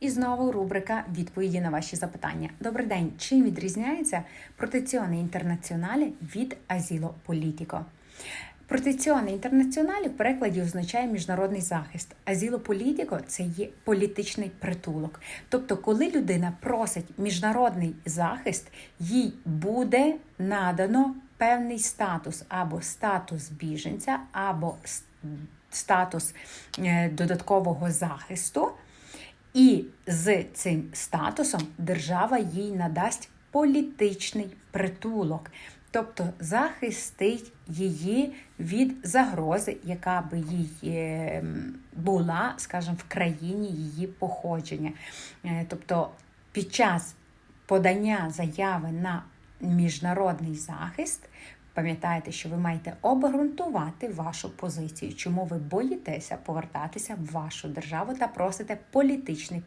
І знову рубрика відповіді на ваші запитання. Добрий день. Чим відрізняється протеціоне інтернаціоналі від азіло політіко? Протеціоне інтернаціоналі в перекладі означає міжнародний захист. Азіло політіко це є політичний притулок. Тобто, коли людина просить міжнародний захист, їй буде надано певний статус або статус біженця, або статус е, додаткового захисту. І з цим статусом держава їй надасть політичний притулок, тобто захистить її від загрози, яка би їй е, була, скажімо, в країні її походження. Е, Тобто під час подання заяви на міжнародний захист. Пам'ятайте, що ви маєте обґрунтувати вашу позицію, чому ви боїтеся повертатися в вашу державу та просите політичний